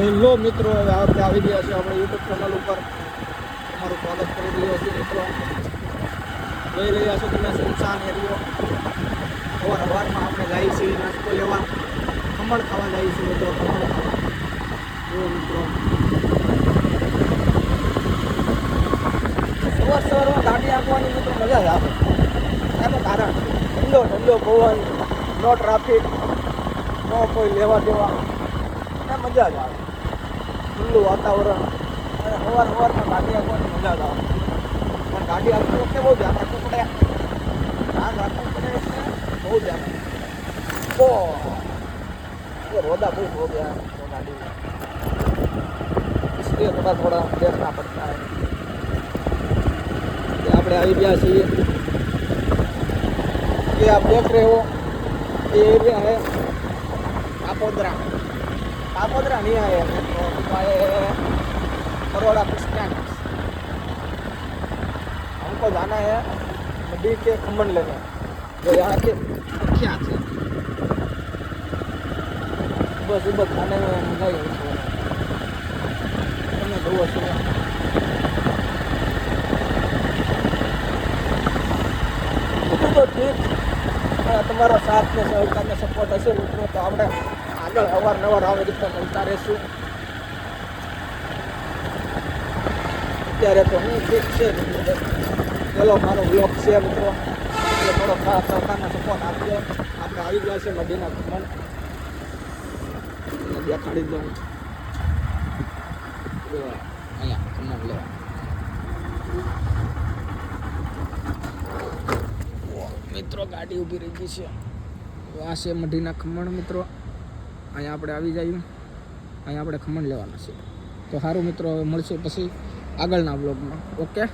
Hello મિત્રો, હવે આપણે આવી ગયા છે આપણે યુટ્યુબ ચેનલ ઉપર. તમારું સ્વાગત કરી રહ્યો છે મિત્રો. જોઈ રહ્યા છો તમે સુનસાન એરિયો અવાર અવારમાં આપણે જઈએ છીએ નાસ્તો લેવા. ખમણ ખાવા જઈએ છીએ મિત્રો, ખમણ ખાવા. મિત્રો. સવાર સવારમાં ગાડી આપવાની મિત્રો મજા જ આવે. એનું કારણ, ઠંડો ઠંડો પવન નો ટ્રાફિક નો કોઈ લેવા દેવા. મજા જ આવે. ખુલ્લું વાતાવરણ અને સવાર સવારમાં ગાડી આપવાની મજા જ આવે પણ ગાડી આપતી વખતે બહુ ધ્યાન રાખવું પડે ધ્યાન રાખવું પડે એટલે બહુ ધ્યાન રાખવું બહુ ये रोदा बहुत हो गया है तो गाड़ी में इसलिए थोड़ा थोड़ा देखना पड़ता है ये આપણે આવી ગયા છીએ ये आप देख रहे हो ये एरिया है कापोद्रा कापोद्रा नहीं आए हैं तो हम आए हैं बड़ौदा बस स्टैंड हमको जाना है नदी के खमन लेने जो यहाँ के प्रख्यात है सुबह सुबह खाने में मजा ही है તમે જુઓ છો બધું તો ઠીક પણ તમારો સાથ ને સહકાર ને સપોર્ટ હશે મિત્રો તો આપણે આગળ અવારનવાર આવી તો મળતા રહીશું અત્યારે તો હું ઠીક છે ચલો મારો બ્લોગ છે મિત્રો એટલે થોડો ખાસ સરકારને સપોર્ટ આપજો આપણે આવી ગયા છે મઢીના ખમણ દેખાડી દઉં અહીંયા ખમણ લેવા મિત્રો ગાડી ઊભી રહી ગઈ છે આ છે મઢીના ખમણ મિત્રો અહીંયા આપણે આવી જઈએ. અહીંયા આપણે ખમણ લેવાના છે તો સારું મિત્રો, હવે મળશે પછી આગળના બ્લોગમાં ઓકે